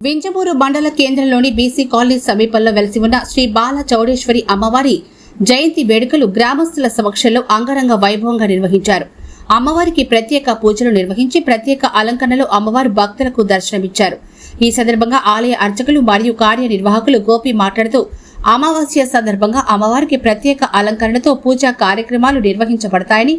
వింజమూరు మండల కేంద్రంలోని BC colony సమీపంలో వెలిసి ఉన్న శ్రీ బాల చౌడేశ్వరి అమ్మవారి జయంతి వేడుకలు గ్రామస్తుల సమక్షంలో అంగరంగ వైభవంగా నిర్వహించారు. అమ్మవారికి ప్రత్యేక పూజలు నిర్వహించి ప్రత్యేక అలంకరణలో అమ్మవారు భక్తులకు దర్శనమిచ్చారు. ఈ సందర్భంగా ఆలయ అర్చకులు మరియు కార్యనిర్వాహకులు గోపి మాట్లాడుతూ అమావాస్య సందర్భంగా అమ్మవారికి ప్రత్యేక అలంకరణతో పూజా కార్యక్రమాలు నిర్వహించబడతాయని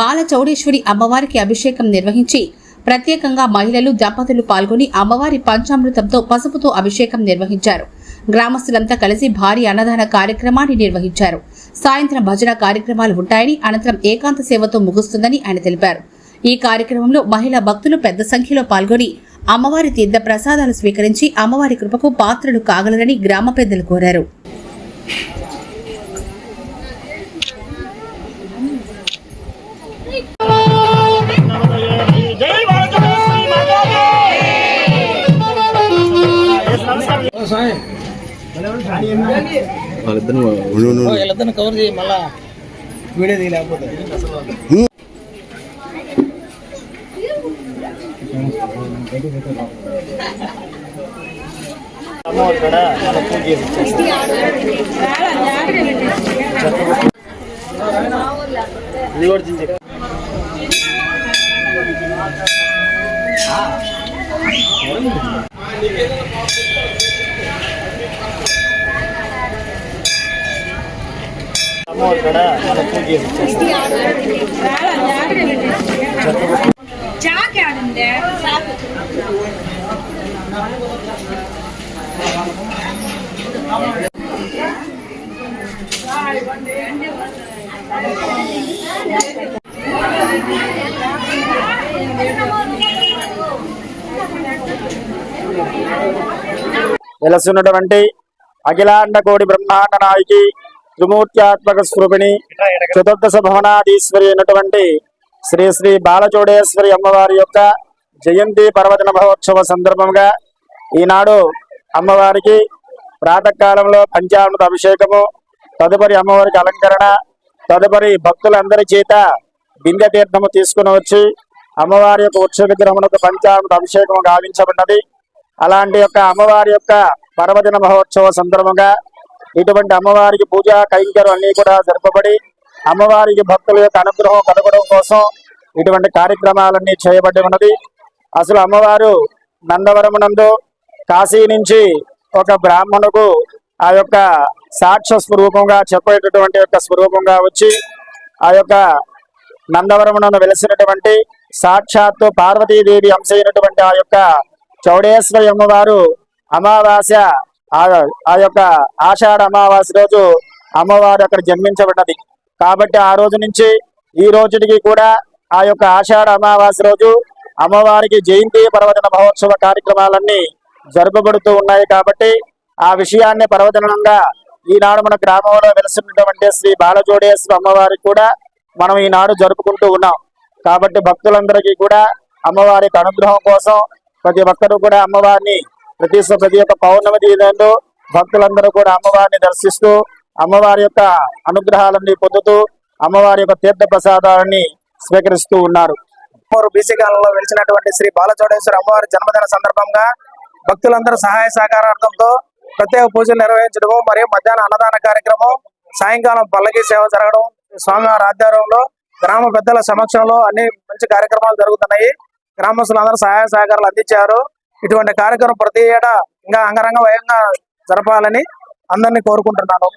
బాల చౌడేశ్వరి అమ్మవారికి అభిషేకం నిర్వహించి ప్రత్యేకంగా మహిళలు దంపతులు పాల్గొని అమ్మవారి పంచామృతంతో పసుపుతో అభిషేకం నిర్వహించారు. గ్రామస్తులంతా కలిసి భారీ అన్నదాన కార్యక్రమాన్ని నిర్వహించారు. సాయంత్రం భజన కార్యక్రమాలు ఉంటాయని అనంతరం ఏకాంత సేవతో ముగుస్తుందని ఆయన తెలిపారు. ఈ కార్యక్రమంలో మహిళా భక్తులు పెద్ద సంఖ్యలో పాల్గొని అమ్మవారి తీర్థ ప్రసాదాలు స్వీకరించి అమ్మవారి కృపకు పాత్రలు కాగలరని గ్రామ పెద్దలు కోరారు. వాళ్ళిద్దరు కవర్ చేయి మళ్ళా వీడియో తీయలేకపోతే అమ్మ ఇక్కడ మన పూజ చేసి ఇది కూడా అమ్మవారి వెలసినటువంటి అఖిలాండ కోడి బ్రహ్మాండ నాయకి త్రిమూర్త్యాత్మక స్వరూపిణి చతుర్దశ భవనాధీశ్వరి అయినటువంటి శ్రీ శ్రీ బాలచోడేశ్వరి అమ్మవారి యొక్క జయంతి పర్వదిన మహోత్సవ సందర్భంగా ఈనాడు అమ్మవారికి ప్రాతకాలంలో పంచామృత అభిషేకము తదుపరి అమ్మవారికి అలంకరణ తదుపరి భక్తులందరి చేత బిందె తీర్థము తీసుకుని వచ్చి అమ్మవారి యొక్క ఉత్సవ విగ్రహమునకు పంచామృత అభిషేకము గావించబడినది. అలాంటి యొక్క అమ్మవారి యొక్క పర్వదిన మహోత్సవ సందర్భంగా ఇటువంటి అమ్మవారికి పూజ కైంకర్యం అన్ని కూడా జరపబడి అమ్మవారికి భక్తుల యొక్క అనుగ్రహం కలగడం కోసం ఇటువంటి కార్యక్రమాలన్నీ చేయబడి ఉన్నది. అసలు అమ్మవారు నందవరమునందు కాశీ నుంచి ఒక బ్రాహ్మణుకు ఆ యొక్క సాక్ష్య స్వరూపంగా చెప్పేటటువంటి యొక్క స్వరూపంగా వచ్చి ఆ యొక్క నందవరమునందు వెలిసినటువంటి సాక్షాత్తు పార్వతీదేవి అంశ అయినటువంటి ఆ యొక్క చౌడేశ్వరి అమ్మవారు అమావాస్య ఆ- యొక్క ఆషాఢ అమావాస్య రోజు అమ్మవారు అక్కడ జన్మించబడ్డది. కాబట్టి ఆ రోజు నుంచి ఈ రోజుకి కూడా ఆ యొక్క ఆషాఢ అమావాస్య రోజు అమ్మవారికి జయంతి పర్వదిన మహోత్సవ కార్యక్రమాలన్నీ జరుపబడుతూ ఉన్నాయి కాబట్టి ఆ విషయాన్ని పర్వదినంగా ఈనాడు మన గ్రామంలో వెలుసున్నటువంటి శ్రీ బాలజోడేశ్వర అమ్మవారికి కూడా మనం ఈనాడు జరుపుకుంటూ ఉన్నాం. కాబట్టి భక్తులందరికీ కూడా అమ్మవారికి అనుగ్రహం కోసం ప్రతి ఒక్కరూ కూడా అమ్మవారిని ప్రతి ప్రతి ఒక్క పౌర్ణమి తీరంలో భక్తులందరూ కూడా అమ్మవారిని దర్శిస్తూ అమ్మవారి యొక్క అనుగ్రహాలన్నీ పొందుతూ అమ్మవారి యొక్క తీర్థ ప్రసాదాలని స్వీకరిస్తూ ఉన్నారు. బీసీ కాలంలో వెలిచినటువంటి శ్రీ బాలచోడేశ్వర అమ్మవారి జన్మదిన సందర్భంగా భక్తులందరూ సహాయ సహకారార్థంతో ప్రత్యేక పూజలు నిర్వహించడము మరియు మధ్యాహ్న అన్నదాన కార్యక్రమం సాయంకాలం పల్లకి సేవ జరగడం స్వామివారి ఆధ్వర్యంలో గ్రామ పెద్దల సమక్షంలో అన్ని మంచి కార్యక్రమాలు జరుగుతున్నాయి. గ్రామస్తులందరూ సహాయ సహకారాలు అందించారు. ఇటువంటి కార్యక్రమం ప్రతి ఏటా ఇంకా అంగరంగ వయంగా జరపాలని అందరినీ కోరుకుంటున్నాను.